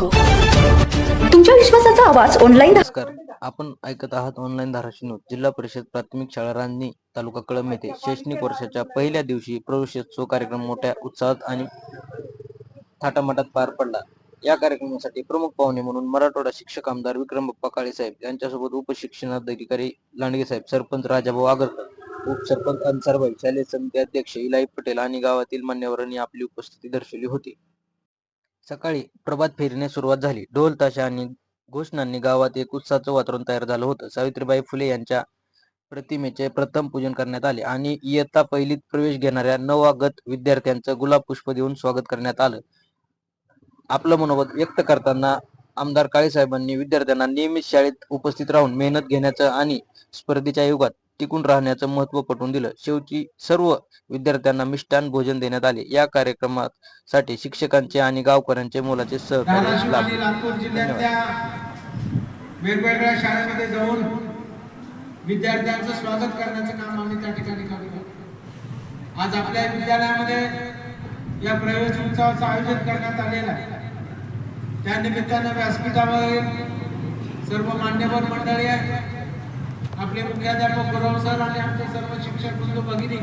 Mango तुमच्या विश्वासाचा आवाज ऑनलाईन नमस्कार. आपण ऐकत आहात ऑनलाईन धाराशिव जिल्हा परिषद प्राथमिक शाळा रांजणी तालुका कळंब येथे शैक्षणिक वर्षाच्या पहिल्या दिवशी प्रवेशोत्सव कार्यक्रम मोठ्या उत्साहात आणि थाटामाटात पार पडला. या कार्यक्रमासाठी प्रमुख पाहुणे म्हणून मराठवाडा शिक्षक आमदार विक्रम बप्पा काळे साहेब यांच्यासोबत उपशिक्षणाधिकारी लांडगे साहेब सरपंच राजाभाऊ आगरकर उपसरपंच अन्सारबाई शालेय समिती अध्यक्ष इलाई पटेल आणि गावातील मान्यवरांनी आपली उपस्थिती दर्शवली होती. सकाळी प्रभात फेरीने सुरुवात झाली. ढोल ताशा आणि घोषणांनी गावात एक उत्साहाचं वातावरण तयार झालं होतं. सावित्रीबाई फुले यांच्या प्रतिमेचे प्रथम पूजन करण्यात आले आणि इयत्ता पहिलीत प्रवेश घेणाऱ्या नवागत विद्यार्थ्यांचं गुलाब पुष्प देऊन स्वागत करण्यात आलं. आपलं मनोगत व्यक्त करताना आमदार काळेसाहेबांनी विद्यार्थ्यांना नियमित शाळेत उपस्थित राहून मेहनत घेण्याचं आणि स्पर्धेच्या युगात टिकून राहण्याचं महत्त्व पटवून दिलं. शेवटी सर्व विद्यार्थ्यांना मिष्टान भोजन देण्यात आले. या कार्यक्रमासाठी शिक्षकांचे आणि गावकऱ्यांचे मोलाचे सहकार्य लाभले. वेगवेगळ्या शाळेमध्ये जाऊन विद्यार्थ्यांचं स्वागत करण्याचं काम आम्ही त्या ठिकाणी करतो आज आपल्या विद्यालयामध्ये या प्रवेश उत्सवाचं आयोजन करण्यात आलेलं आहे. त्या निमित्तानं व्यासपीठावर सर्व मान्यवर मंडळी आहे मुख्याध्यापक गुरव सर आणि आमचे सर्व शिक्षक बंधू भगिनी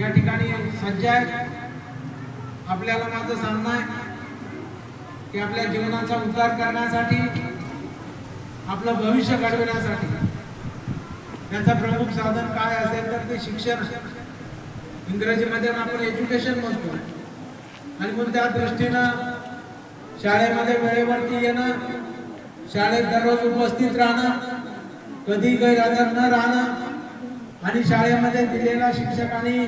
या ठिकाणी सज्ज आहेत. आपल्याला माझं सांगणं आहे की आपल्या जीवनाचा उद्धार करण्यासाठी आपलं भविष्य घडविण्यासाठी त्याचं प्रमुख साधन काय असेल तर ते शिक्षण. इंग्रजीमध्ये आपण एज्युकेशन म्हणतो आणि मग त्या दृष्टीनं शाळेमध्ये वेळेवरती येणं शाळेत दररोज उपस्थित राहणं कधी गैरहजर न राहणं आणि शाळेमध्ये दिलेला शिक्षकांनी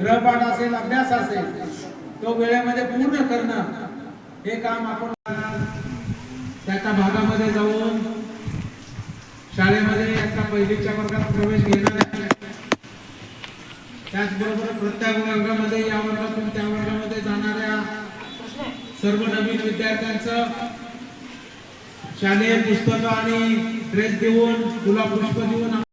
ग्रहपाठ असेल अभ्यास असेल तो वेळेमध्ये पूर्ण करणं हे काम आपण त्याच्या भागामध्ये जाऊन शाळेमध्ये याचा पहिलीच्या वर्गात प्रवेश घेणार त्याचबरोबर प्रत्येक वर्गामध्ये या वर्गातून त्या वर्गामध्ये जाणाऱ्या सर्व नवीन विद्यार्थ्यांचं शालेय पुस्तकं आणि ड्रेस देऊन गुलाब पुष्प देऊन